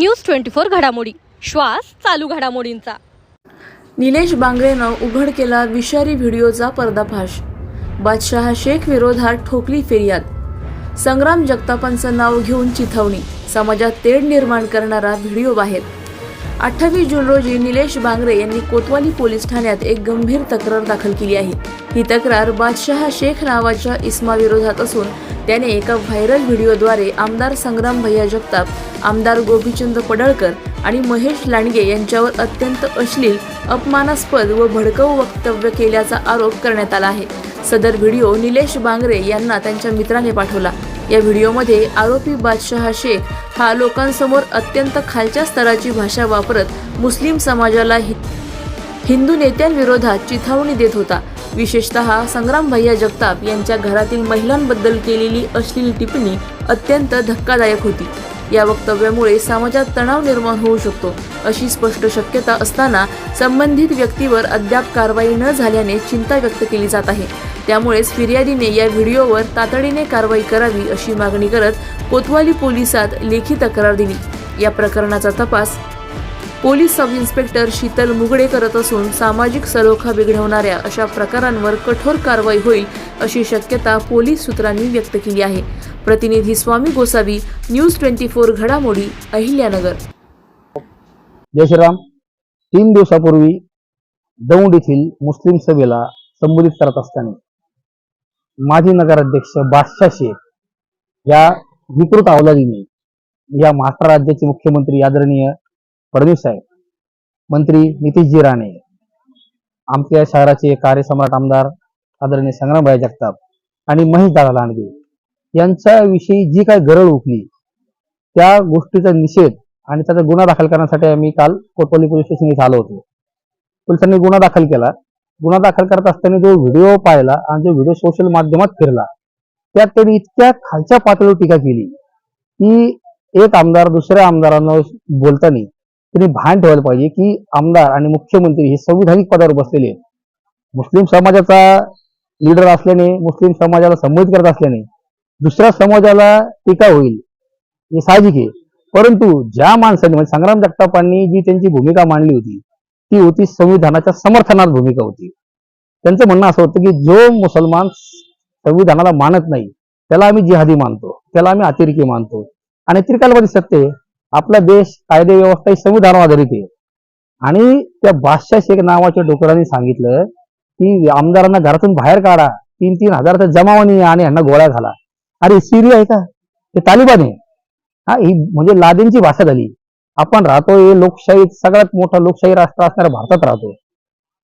News twenty four घडामोडी. श्वास चालू घडामोडींचा. निलेश बांगरेनं उघड केला विषारी व्हिडिओचा पर्दाफाश. बादशहा शेख विरोधात ठोकली फिर्याद. संग्राम जगतापांचं नाव घेऊन चिथवणी. समाजात तेढ निर्माण करणारा व्हिडिओ बाहेर. अठ्ठावीस जून रोजी निलेश बांगरे यांनी कोतवाली पोलीस ठाण्यात एक गंभीर तक्रार दाखल केली आहे. ही तक्रार बादशहा शेख नावाच्या इस्माविरोधात असून त्याने एका व्हायरल व्हिडिओद्वारे आमदार संग्राम भैया जगताप आमदार गोपीचंद पडळकर आणि महेश लांडगे यांच्यावर अत्यंत अश्लील अपमानास्पद व भडकवू वक्तव्य केल्याचा आरोप करण्यात आला आहे. सदर व्हिडिओ निलेश बांगरे यांना त्यांच्या मित्राने पाठवला. या व्हिडिओमध्ये आरोपी बादशहा शेख हा लोकांसमोर अत्यंत खालच्या स्तराची भाषा वापरत मुस्लिम समाजाला हि- हिंदू नेत्यांविरोधात चिथावणी देत होता. विशेषतः संग्राम भैया जगताप यांच्या घरातील महिलांबद्दल केलेली अश्लील टिप्पणी अत्यंत धक्कादायक होती. या वक्तव्यामुळे समाजात तणाव निर्माण होऊ शकतो अशी स्पष्ट शक्यता असताना संबंधित व्यक्तीवर अद्याप कारवाई न झाल्याने चिंता व्यक्त केली जात आहे. त्यामुळेच फिर्यादीने या व्हिडिओवर तातडीने कारवाई करावी अशी मागणी करत कोतवाली पोलिसात लेखी तक्रार दिली. या प्रकरणाचा तपास police sub inspector Sheetal Mugde करत असून सामाजिक सलोखा बिघडवणाऱ्या अशा प्रकारांवर कठोर कारवाई होईल अशी शक्यता पोलीस सूत्रांनी व्यक्त केली आहे. प्रतिनिधी Swami Gosavi news twenty four घडामोडी अहिल्यानगर. जय श्रीराम. तीन दिवसापूर्वी दौंड येथील मुस्लिम सभेला संबोधित करत असताना माजी नगराध्यक्ष बादशाह शेख या विकृत अवलादीने या महाराष्ट्र राज्याचे मुख्यमंत्री आदरणीय फडणवीस साहेब मंत्री नितीशजी राणे आमच्या शहराचे कार्यसम्राट आमदार आदरणीय संग्रामभाई जगताप आणि महेश दादा लांडगे यांच्याविषयी जी काय गरळ उठली त्या गोष्टीचा निषेध आणि त्याचा गुन्हा दाखल करण्यासाठी आम्ही काल कोतवाली पोलीस स्टेशन इथे आलो होतो. पोलिसांनी गुन्हा दाखल केला. गुन्हा दाखल करत असताना जो व्हिडिओ पाहिला आणि जो व्हिडिओ सोशल माध्यमात फिरला त्यात त्यांनी इतक्या खालच्या पातळीवर टीका केली की एक आमदार दुसऱ्या आमदारांना बोलताना त्यांनी भान ठेवायला पाहिजे की आमदार आणि मुख्यमंत्री हे संविधानिक पदावर बसलेले आहेत. मुस्लिम समाजाचा लीडर असल्याने मुस्लिम समाजाला संबोधित करत असल्याने दुसऱ्या समाजाला टीका होईल हे साहजिक आहे. परंतु ज्या माणसाने म्हणजे संग्राम जगतापांनी जी त्यांची भूमिका मांडली होती ती होती संविधानाच्या समर्थनात भूमिका होती. त्यांचं म्हणणं असं होतं की जो मुसलमान संविधानाला मानत नाही त्याला आम्ही जिहादी मानतो त्याला आम्ही अतिरेकी मानतो. आणि त्रिकालवादी सत्य आपला देश कायदे व्यवस्था ही संविधान आधारित आहे. आणि त्या बादशाह शेख नावाच्या डोकरांनी सांगितलं की आमदारांना घरातून बाहेर काढा. तीन तीन हजाराचा जमावणी आणि यांना गोळ्या घाला. अरे सिरी आहे का? ते तालिबान आहे. हा ही म्हणजे लादेनची भाषा झाली. आपण राहतोय लोकशाहीत लोकशाही सगळ्यात मोठा लोकशाही राष्ट्र असणाऱ्या भारतात राहतो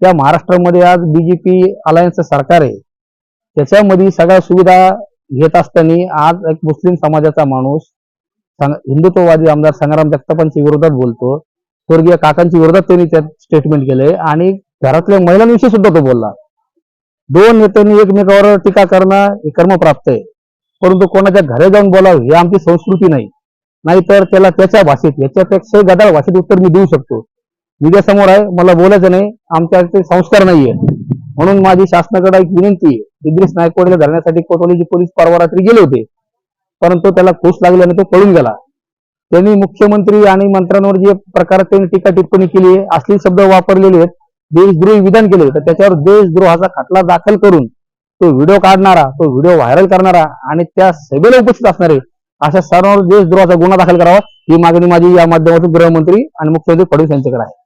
त्या महाराष्ट्रामध्ये आज बीजेपी अलायन्सचं सरकार आहे. त्याच्यामध्ये सगळ्या सुविधा घेत असताना आज एक मुस्लिम समाजाचा माणूस हिंदुत्ववादी आमदार संग्राम जगतापांच्या विरोधात बोलतो. स्वर्गीय काकांच्या विरोधात त्यांनी त्यात स्टेटमेंट केलंय. आणि घरातल्या महिलांविषयी सुद्धा तो बोलला. दोन नेत्यांनी एकमेकावर टीका करणं हे कर्मप्राप्त आहे. परंतु कोणाच्या घरे जाऊन बोलावं ही आमची संस्कृती नाही. नाहीतर त्याला त्याच्या भाषेत याच्यापेक्षा गदाळ भाषेत उत्तर मी देऊ शकतो. मीडिया समोर आहे मला बोलायचं नाही आमच्याकडे संस्कार नाहीये. म्हणून माझी शासनाकडे एक विनंती आहे. इद्रिस नायकवाडीला धरण्यासाठी कोतवालीचे पोलीस परवा रात्री गेले होते. परंतु त्याला कोस लागल्याने तो पळून गेला. त्यांनी मुख्यमंत्री आणि मंत्र्यांवर जे प्रकार त्यांनी टीका टिप्पणी केली आहे. असली शब्द वापरलेले आहेत. देशद्रोही विधान केले तर त्याच्यावर देशद्रोहाचा खटला दाखल करून तो व्हिडिओ काढणारा तो व्हिडिओ व्हायरल करणारा आणि त्या सभेला उपस्थित असणारे अशा सर्वांवर देशद्रोहाचा गुन्हा दाखल करावा ही मागणी माझी या माध्यमातून गृहमंत्री आणि मुख्यमंत्री फडणवीस यांच्याकडे आहे.